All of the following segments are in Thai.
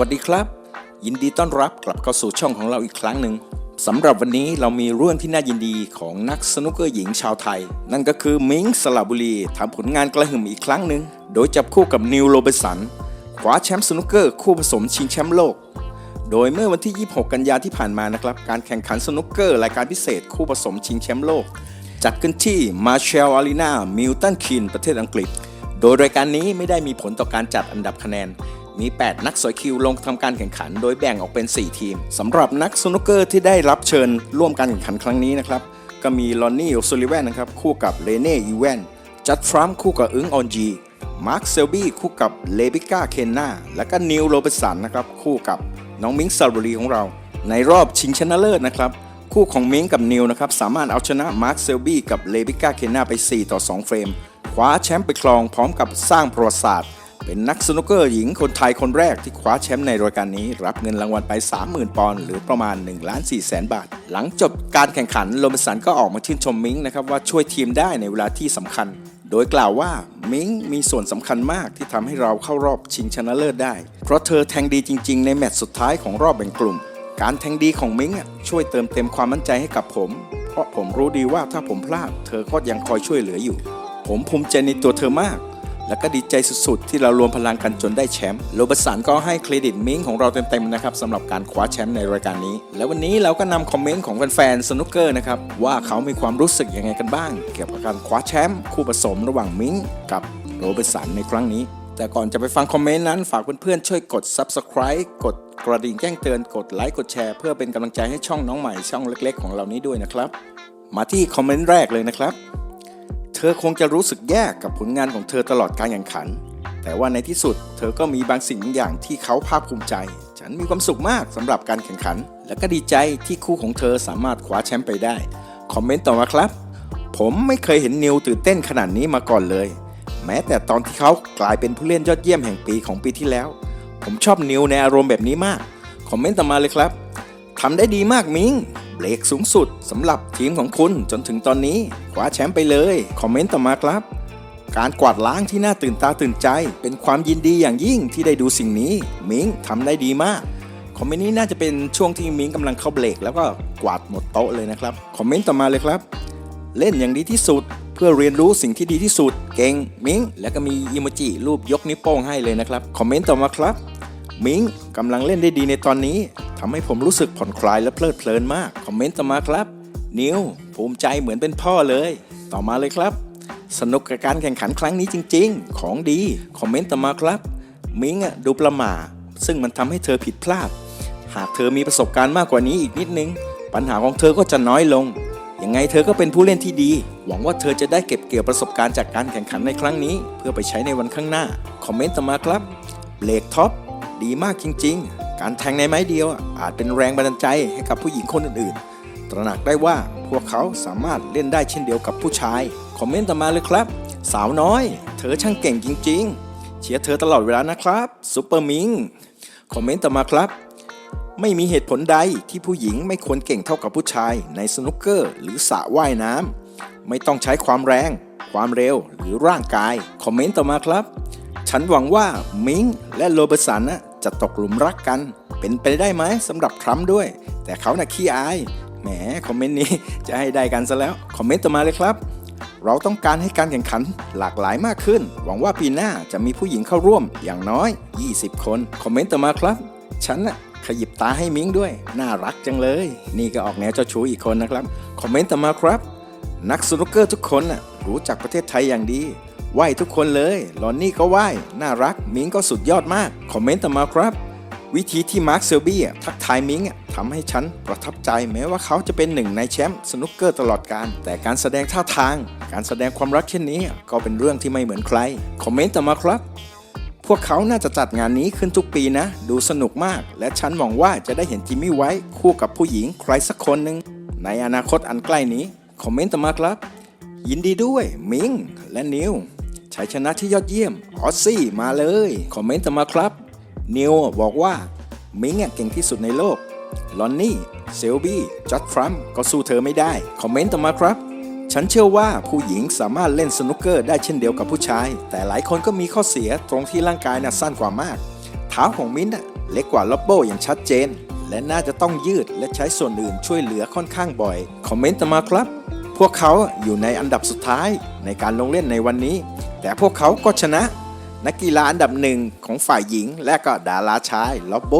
วัสดีครับ ยินดีต้อนรับกลับเข้าสู่ช่องของเราอีกครั้งหนึ่งสำหรับวันนี้เรามีเรื่องที่น่ายินดีของนักสนุกเกอร์หญิงชาวไทย นั่นก็คือมิงสระบุรีทำผลงานกระหึ่มอีกครั้งหนึ่งโดยจับคู่กับนิวโรเบสันคว้าแชมป์สนุกเกอร์คู่ผสมชิงแชมป์โลก โดยเมื่อวันที่ 26 กันยาที่ผ่านมานะครับการแข่งขันสนุกเกอร์รายการพิเศษคู่ผสมชิงแชมป์โลก จัดขึ้นที่มาเชลอารีนามิลตันคีนประเทศอังกฤษ โดยรายการนี้ไม่ได้มีผลต่อการจัดอันดับคะแนน มี 8 นักสอยคิวลงทำการแข่งขัน โดยแบ่งออกเป็น 4 ทีมสำหรับนักสนุกเกอร์ที่ได้รับเชิญร่วมการแข่งขันครั้งนี้นะครับ ก็มีลอนนี่โอซูลิแวนนะครับคู่กับเลเน่อีแวนจัดทรัมคู่กับอึ้งออนจีมาร์คเซลบี้คู่กับเลบิก้าเคนนาและก็นิวโรเบสันนะครับคู่กับน้องมิงซาบุรีของเรา ในรอบชิงชนะเลิศนะครับคู่ของมิงกับนิวนะครับสามารถเอาชนะมาร์คเซลบี้กับเลบิก้าเคนนาไป 4 ต่อ 2 เฟรมคว้าแชมป์ไปครองพร้อมกับสร้างประวัติศาสตร์ เป็นนักสนุกเกอร์หญิงคนไทยคนแรกที่คว้าแชมป์ในรายการนี้ รับเงินรางวัลไป 30,000 ปอนด์หรือประมาณ1ล้าน4แสนบาท หลังจบการแข่งขันโรบินสันก็ออกมาชื่นชมมิงนะครับว่าช่วยทีมได้ในเวลาที่สำคัญ โดยกล่าวว่ามิงมีส่วนสำคัญมากที่ทำให้เราเข้ารอบชิงชนะเลิศได้ เพราะเธอแทงดีจริง ๆ ในแมตช์สุดท้ายของรอบแบ่งกลุ่ม การแทงดีของมิงช่วยเติมเต็มความมั่นใจให้กับผม เพราะผมรู้ดีว่าถ้าผมพลาด เธอก็ยังคอยช่วยเหลืออยู่ ผมภูมิใจในตัวเธอมาก และก็ดีใจสุดๆ ที่เรารวมพลังกันจนได้แชมป์โรบร์ตสันก็ให้เครดิตมิ้งของเราเต็มๆนะครับสำหรับการคว้าแชมป์ในรายการนี้ และวันนี้เราก็นำคอมเมนต์ของแฟนๆสนุกเกอร์นะครับว่าเขามีความรู้สึกยังไงกันบ้าง เกี่ยวกับการคว้าแชมป์คู่ผสมระหว่างมิ้งกับโรบร์ตสันในครั้งนี้แต่ก่อนจะไปฟังคอมเมนต์นั้น ฝากเพื่อนๆช่วยกด subscribe กดกระดิ่งแจ้งเตือนกดไลค์กดแชร์เพื่อเป็นกำลังใจให้ช่องน้องใหม่ช่องเล็ก ๆ ของเรานี้ด้วยนะครับ มาที่คอมเมนต์แรกเลยนะครับ เธอคงจะรู้สึกแย่กับผลงานของเธอตลอดการแข่งขัน แต่ว่าในที่สุด เธอก็มีบางสิ่งบางอย่างที่เขาภาคภูมิใจ ฉันมีความสุขมากสำหรับการแข่งขัน และก็ดีใจที่คู่ของเธอสามารถคว้าแชมป์ไปได้ คอมเมนต์ต่อมาครับ ผมไม่เคยเห็นนิวตื่นเต้นขนาดนี้มาก่อนเลย แม้แต่ตอนที่เขากลายเป็นผู้เล่นยอดเยี่ยมแห่งปีของปีที่แล้ว ผมชอบนิวในอารมณ์แบบนี้มาก คอมเมนต์ต่อมาเลยครับทำได้ดีมากมิง เบรกสูงสุดสำหรับทีมของคุณจนถึงตอนนี้คว้าแชมป์ไปเลย คอมเมนต์ต่อมาครับ การกวาดล้างที่น่าตื่นตาตื่นใจ เป็นความยินดีอย่างยิ่งที่ได้ดูสิ่งนี้ มิงทำได้ดีมากคอมเมนต์นี้น่าจะเป็นช่วงที่มิงกำลังเข้าเบรกแล้วก็กวาดหมดโต๊ะเลยนะครับคอมเมนต์ต่อมาเลยครับ เล่นอย่างดีที่สุด เพื่อเรียนรู้สิ่งที่ดีที่สุด เก่งมิงแล้วก็มีอิโมจิรูปยกนิ้วโป้งให้เลยนะครับคอมเมนต์ต่อมาครับมิงกำลังเล่นได้ดีในตอนนี้ ทำให้ผมรู้สึกผ่อนคลายและเพลิดเพลินมาก คอมเมนต์ต่อมาครับ นิวภูมิใจเหมือนเป็นพ่อเลย ต่อมาเลยครับ สนุกกับการแข่งขันครั้งนี้จริง ๆ ของดี คอมเมนต์ต่อมาครับ มิงอะดูประหม่า ซึ่งมันทำให้เธอผิดพลาด หากเธอมีประสบการณ์มากกว่านี้อีกนิดนึง ปัญหาของเธอก็จะน้อยลง ยังไงเธอก็เป็นผู้เล่นที่ดี หวังว่าเธอจะได้เก็บเกี่ยวประสบการณ์จากการแข่งขันในครั้งนี้ เพื่อไปใช้ในวันข้างหน้า คอมเมนต์ต่อมาครับเบรกท็อปดีมากจริง ๆ การแทงในไม้เดียวอาจเป็นแรงบันดาลใจให้กับผู้หญิงคนอื่นๆ ตระหนักได้ว่าพวกเขาสามารถเล่นได้เช่นเดียวกับผู้ชาย คอมเมนต์ต่อมาเลยครับ สาวน้อย เธอช่างเก่งจริง ๆ เชียร์เธอตลอดเวลานะครับซูเปอร์มิง คอมเมนต์ต่อมาครับ ไม่มีเหตุผลใดที่ผู้หญิงไม่ควรเก่งเท่ากับผู้ชาย ในสนุกเกอร์หรือสระว่ายน้ำไม่ต้องใช้ความแรง ความเร็วหรือร่างกาย คอมเมนต์ต่อมาครับ ฉันหวังว่ามิงและโรเบสันนะจะตกหลุมรักกัน เป็นไปได้ไหมสำหรับทรัมป์ด้วย แต่เขาน่ะขี้อาย แหมคอมเมนต์นี้จะให้ได้กันซะแล้ว คอมเมนต์ต่อมาเลยครับ เราต้องการให้การแข่งขันหลากหลายมากขึ้น หวังว่าปีหน้าจะมีผู้หญิงเข้าร่วมอย่างน้อย 20 คน คอมเมนต์ต่อมาครับ ฉันน่ะขยิบตาให้มิงด้วย น่ารักจังเลย นี่ก็ออกแนวเจ้าชู้อีกคนนะครับ คอมเมนต์ต่อมาครับ นักสนุกเกอร์ทุกคนน่ะรู้จักประเทศไทยอย่างดี ไหวทุกคนเลยลอนนี่ก็ไหวน่ารัก มิงก็สุดยอดมาก คอมเมนต์ต่อมาครับ วิธีที่มาร์คเซลบี้ทักทายมิงทำให้ฉันประทับใจแม้ว่าเขาจะเป็นหนึ่งในแชมป์สนุกเกอร์ตลอดการ แต่การแสดงท่าทาง การแสดงความรักเช่นนี้ ก็เป็นเรื่องที่ไม่เหมือนใคร คอมเมนต์ต่อมาครับพวกเขาน่าจะจัดงานนี้ขึ้นทุกปีนะ ดูสนุกมาก และฉันหวังว่าจะได้เห็นจิมมี่ไว้ คู่กับผู้หญิงใครสักคนหนึ่งในอนาคตอันใกล้นี้ คอมเมนต์ต่อมาครับ ยินดีด้วย มิง และนิว ชัยชนะที่ยอดเยี่ยมออสซี่มาเลย คอมเมนต์ต่อมาครับ นิวบอกว่า มิงเก่งที่สุดในโลก ลอนนี่ เซลบี้จอร์ดทรัมป์ก็สู้เธอไม่ได้ คอมเมนต์ต่อมาครับ ฉันเชื่อว่าผู้หญิงสามารถเล่นสนุกเกอร์ได้เช่นเดียวกับผู้ชาย แต่หลายคนก็มีข้อเสียตรงที่ร่างกายน่ะสั้นกว่ามาก เท้าของมิ้นท์เล็กกว่าล็อบโบอย่างชัดเจน และน่าจะต้องยืดและใช้ส่วนอื่นช่วยเหลือค่อนข้างบ่อย คอมเมนต์มาครับ พวกเขาอยู่ในอันดับสุดท้ายในการลงเล่นในวันนี้ แต่พวกเขาก็ชนะ นักกีฬาอันดับหนึ่งของฝ่ายหญิง และก็ดาราชายล็อบโบ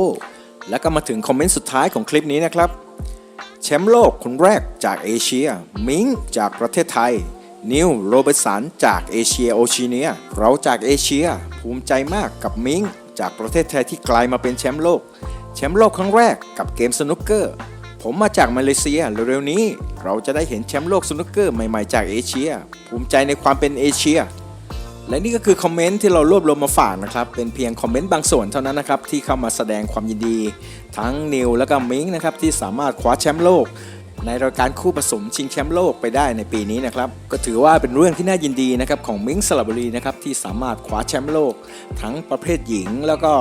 แล้วก็มาถึงคอมเมนต์สุดท้ายของคลิปนี้นะครับ แชมป์โลกคนแรกจากเอเชีย มิงจากประเทศไทย นิวโรเบิร์ตสันจากเอเชียโอชีเนีย เราจากเอเชีย ภูมิใจมากกับมิงจากประเทศไทยที่กลายมาเป็นแชมป์โลก แชมป์โลกครั้งแรกกับเกมสนุกเกอร์ ผมมาจากมาเลเซียเร็วๆนี้ เราจะได้เห็นแชมป์โลกสนุกเกอร์ใหม่ๆจากเอเชีย ภูมิใจในความเป็นเอเชีย และนี่ก็คือคอมเมนต์ที่เรารวบรวมมาฝากนะครับ เป็นเพียงคอมเมนต์บางส่วนเท่านั้นนะครับ ที่เข้ามาแสดงความยินดี ทั้งนิวและก็มิงนะครับ ที่สามารถคว้าแชมป์โลก ในรายการคู่ผสมชิงแชมป์โลกไปได้ในปีนี้นะครับ ก็ถือว่าเป็นเรื่องที่น่ายินดีนะครับของมิงสระบุรีนะครับที่สามารถคว้าแชมป์โลก ทั้งประเภทหญิงแล้วก็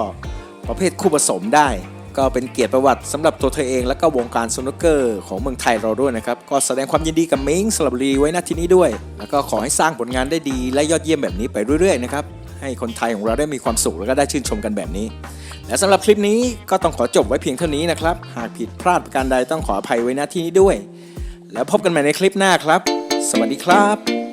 ประเภทคู่ผสมได้ ก็เป็นเกียรติประวัติสำหรับตัวเธอเองและก็วงการสนุกเกอร์ของเมืองไทยเราด้วยนะครับ ก็แสดงความยินดีกับมิงสระบุรีไว้ณที่นี้ด้วย แล้วก็ขอให้สร้างผลงานได้ดีและยอดเยี่ยมแบบนี้ไปเรื่อยๆนะครับให้คนไทยของเราได้มีความสุขแล้วก็ได้ชื่นชมกันแบบนี้ และสำหรับคลิปนี้ก็ต้องขอจบไว้เพียงเท่านี้นะครับ หากผิดพลาดประการใดต้องขออภัยไว้ณที่นี้ด้วย แล้วพบกันใหม่ในคลิปหน้าครับ สวัสดีครับ